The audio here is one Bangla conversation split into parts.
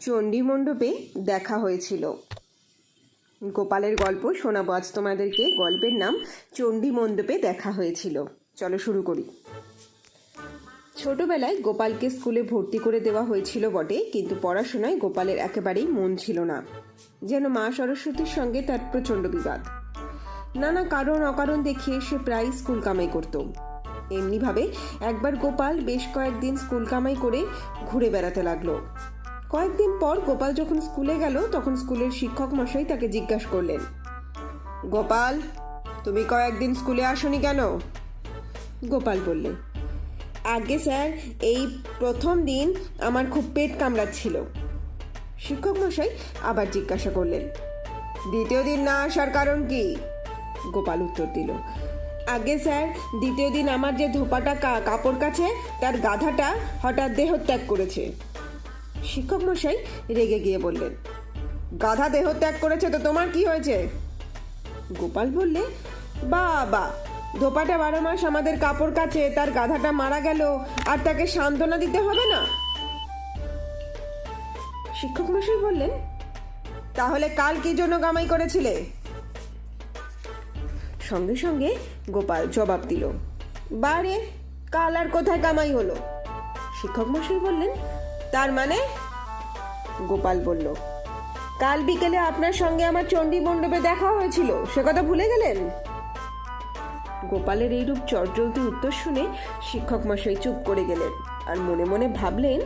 চণ্ডীমণ্ডপে দেখা হয়েছিল। গোপালের গল্প শোনাবো। আজ তোমাদেরকে গল্পের নাম চণ্ডীমণ্ডপে দেখা হয়েছিল। চলো শুরু করি। ছোটবেলায় গোপালকে স্কুলে ভর্তি করে দেওয়া হয়েছিল বটে, কিন্তু পড়াশোনায় গোপালের একেবারেই মন ছিল না। যেন মা সরস্বতীর সঙ্গে তার প্রচণ্ড বিবাদ। নানা কারণ অকারণ দেখিয়ে সে প্রায় স্কুল কামাই করত। এমনিভাবে একবার গোপাল বেশ কয়েকদিন স্কুল কামাই করে ঘুরে বেড়াতে লাগল। কয়েকদিন পর গোপাল যখন স্কুলে গেল, তখন স্কুলের শিক্ষক মশাই তাকে জিজ্ঞাসা করলেন, গোপাল, তুমি কয়েকদিন স্কুলে আসনি কেন? গোপাল বললে আগে স্যার, এই প্রথম দিন আমার খুব পেট কামড়াচ্ছিল। শিক্ষক মশাই আবার জিজ্ঞাসা করলেন, দ্বিতীয় দিন না আসার কারণ কি? গোপাল উত্তর দিল, আগে স্যার, দ্বিতীয় দিন আমার যে ধোপাটা কাপড় কাছে, তার গাধাটা হঠাৎ দেহত্যাগ করেছে। শিক্ষক মশাই রেগে গিয়ে বললেন, গাধা দেহত্যাগ করেছে তো তোমার কি হয়েছে? গোপাল বললে, বাবা, ধোপাটা বারো মাস আমাদের কাপড় কাছে তার গাধাটা মারা গেল, আর তাকে সান্ত্বনা দিতে হবে না? শিক্ষক মশাই বললেন, তাহলে কাল কি জন্য কামাই করেছিলে? সঙ্গে সঙ্গে গোপাল জবাব দিল, বারে, কাল আর কোথায় কামাই হলো? শিক্ষক মশাই বললেন, তার মানে গোপাল বলল, কাল বিকেলে আপনার সঙ্গে আমার চণ্ডী মণ্ডপে দেখা হয়েছিল, সে কথা ভুলে গেলেন? গোপালের এইরূপ চটজলতি উত্তর শুনে শিক্ষক মশাই চুপ করে গেলেন আর মনে মনে ভাবলেন,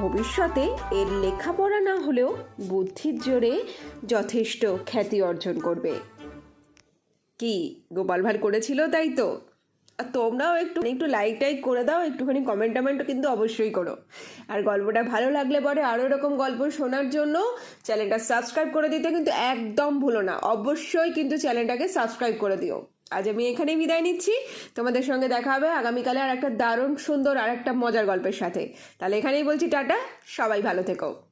ভবিষ্যতে এর লেখাপড়া না হলেও বুদ্ধির জোরে যথেষ্ট খ্যাতি অর্জন করবে। কি, গোপাল ভাঁড় করেছিল তাই তো? আর তোমরাও একটু একটু লাইক টাইক করে দাও, একটুখানি কমেন্ট টমেন্টও কিন্তু অবশ্যই করো। আর গল্পটা ভালো লাগলে পরে আরও এরকম গল্প শোনার জন্য চ্যানেলটা সাবস্ক্রাইব করে দিতে কিন্তু একদম ভুলো না। অবশ্যই কিন্তু চ্যানেলটাকে সাবস্ক্রাইব করে দিও। আজ আমি এখানেই বিদায় নিচ্ছি। তোমাদের সঙ্গে দেখা হবে আগামীকালে আর একটা দারুণ, সুন্দর আর একটা মজার গল্পের সাথে। তাহলে এখানেই বলছি টাটা। সবাই ভালো থেকো।